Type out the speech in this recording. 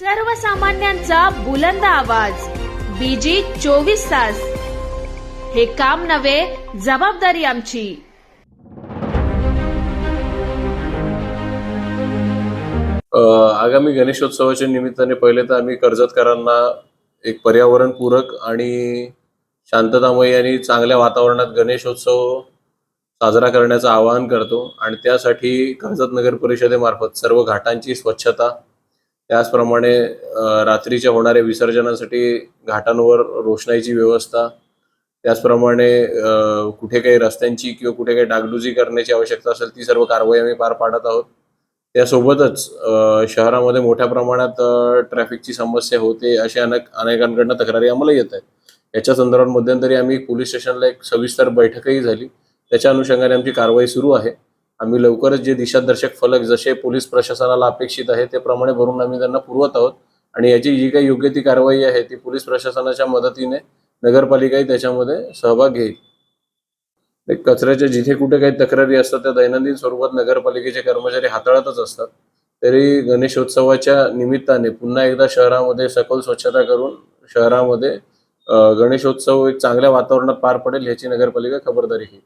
सर्वसामान्यांचा बुलंद आवाज. बीजी चोवीस तास. हे काम नव्हे जबाबदारी आमची. आगामी गणेशोत्सवाच्या निमित्ताने पहिले तर आम्ही कर्जतकरांना एक पर्यावरणपूरक आणि शांततामयी आणि चांगल्या वातावरणात गणेशोत्सव साजरा करण्याचं आवाहन करतो. आणि त्यासाठी कर्जत नगर परिषदेमार्फत सर्व घाटांची स्वच्छता त्याचप्रमाणे रात्रीच्या होणाऱ्या विसर्जनासाठी घाटांवर रोषणाईची व्यवस्था त्याचप्रमाणे कुठे काही रस्त्यांची किंवा कुठे काही डागडुजी करण्याची आवश्यकता असेल ती सर्व कारवाई आम्ही पार पाडत आहोत. त्यासोबतच शहरामध्ये मोठ्या प्रमाणात ट्रॅफिकची समस्या होते अशा अनेक अनेकांकडनं तक्रारी आम्हाला येत आहेत. याच्या संदर्भात मध्यंतरी आम्ही पोलीस स्टेशनला एक सविस्तर बैठकही झाली. त्याच्या अनुषंगाने आमची कारवाई सुरू आहे. आम्ही लवकरच जे दिशादर्शक फलक जसे पोलीस प्रशासनाला अपेक्षित आहे त्याप्रमाणे भरून आम्ही त्यांना पुरवत आहोत. आणि याची जी काही योग्य ती कारवाई आहे ती पोलीस प्रशासनाच्या मदतीने नगरपालिकाही त्याच्यामध्ये सहभाग घेईल. कचऱ्याच्या जिथे कुठे काही तक्रारी असतात त्या दैनंदिन स्वरूपात नगरपालिकेचे कर्मचारी हाताळतच असतात. तरी गणेशोत्सवाच्या निमित्ताने पुन्हा एकदा शहरामध्ये सखोल स्वच्छता करून शहरामध्ये गणेशोत्सव एक चांगल्या वातावरणात पार पडेल ह्याची नगरपालिका खबरदारी घेईल.